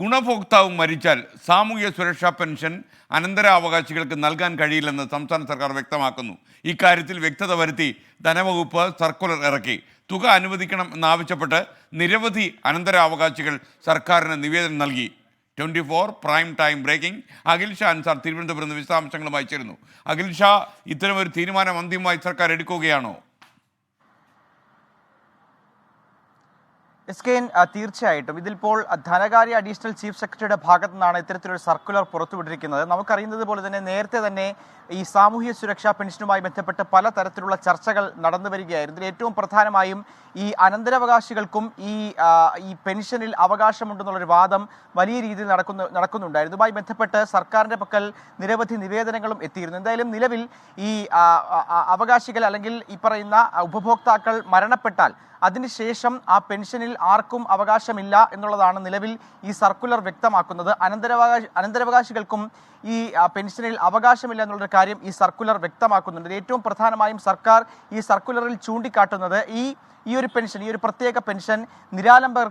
ഗുണഭോക്താവ് മരിച്ചാൽ സാമൂഹ്യ സുരക്ഷാ പെൻഷൻ അനന്തരാവകാശികൾക്ക് നൽകാൻ കഴിയില്ലെന്ന് സംസ്ഥാന സർക്കാർ വ്യക്തമാക്കുന്നു. ഇക്കാര്യത്തിൽ വ്യക്തത വരുത്തി ധനവകുപ്പ് സർക്കുലർ ഇറക്കി. തുക അനുവദിക്കണം എന്നാവശ്യപ്പെട്ട് നിരവധി അനന്തരാവകാശികൾ സർക്കാരിന് നിവേദനം നൽകി. Twenty four prime time breaking Akhil Shah Ansar തിരുവനന്തപുരത്ത് വിശദാംശങ്ങളുമായി ചേരുന്നു. അഖിൽ ഷാ ഇത്തരമൊരു തീരുമാനം അന്തിമമായി സർക്കാർ എടുക്കുകയാണോ? എസ് കെ എൻ തീർച്ചയായിട്ടും. ഇതിലിപ്പോൾ ധനകാര്യ അഡീഷണൽ ചീഫ് സെക്രട്ടറിയുടെ ഭാഗത്തു നിന്നാണ് ഇത്തരത്തിലൊരു സർക്കുലർ പുറത്തുവിട്ടിരിക്കുന്നത്. നമുക്കറിയുന്നത് പോലെ തന്നെ നേരത്തെ തന്നെ ഈ സാമൂഹ്യ സുരക്ഷാ പെൻഷനുമായി ബന്ധപ്പെട്ട് പലതരത്തിലുള്ള ചർച്ചകൾ നടന്നു വരികയായിരുന്നു ഏറ്റവും പ്രധാനമായും ഈ അനന്തരാവകാശികൾക്കും ഈ ഈ പെൻഷനിൽ അവകാശമുണ്ടെന്നുള്ളൊരു വാദം വലിയ രീതിയിൽ നടക്കുന്നു നടക്കുന്നുണ്ടായിരുന്നു. ഇതുമായി ബന്ധപ്പെട്ട് സർക്കാരിന്റെ പക്കൽ നിരവധി നിവേദനങ്ങളും എത്തിയിരുന്നു. എന്തായാലും നിലവിൽ ഈ അവകാശികൾ അല്ലെങ്കിൽ ഈ പറയുന്ന ഉപഭോക്താക്കൾ മരണപ്പെട്ടാൽ അതിനുശേഷം ആ പെൻഷനിൽ ആർക്കും അവകാശമില്ല എന്നുള്ളതാണ് നിലവിൽ ഈ സർക്കുലർ വ്യക്തമാക്കുന്നത്. അനന്തരാവകാശ അനന്തരാവകാശികൾക്കും ഈ പെൻഷനിൽ അവകാശമില്ല എന്നുള്ളൊരു കാര്യം ഈ സർക്കുലർ വ്യക്തമാക്കുന്നുണ്ട്. ഏറ്റവും പ്രധാനമായും സർക്കാർ ഈ സർക്കുലറിൽ ചൂണ്ടിക്കാട്ടുന്നത് ഈ ഈ ഒരു പെൻഷൻ ഈ ഒരു പ്രത്യേക പെൻഷൻ നിരാലംബർ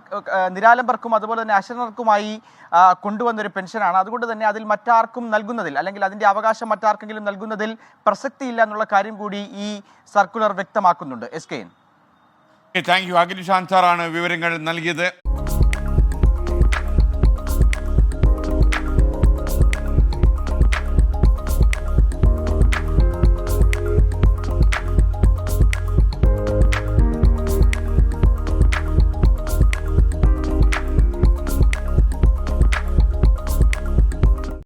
നിരാലംബർക്കും അതുപോലെ തന്നെ അശരണർക്കുമായി കൊണ്ടുവന്നൊരു പെൻഷനാണ്. അതുകൊണ്ട് തന്നെ അതിൽ മറ്റാർക്കും നൽകുന്നതിൽ അല്ലെങ്കിൽ അതിന്റെ അവകാശം മറ്റാർക്കെങ്കിലും നൽകുന്നതിൽ പ്രസക്തിയില്ല എന്നുള്ള കാര്യം കൂടി ഈ സർക്കുലർ വ്യക്തമാക്കുന്നുണ്ട്. S K thank you Akhil ശാന്താറാണ് വിവരങ്ങൾ നൽകിയത്.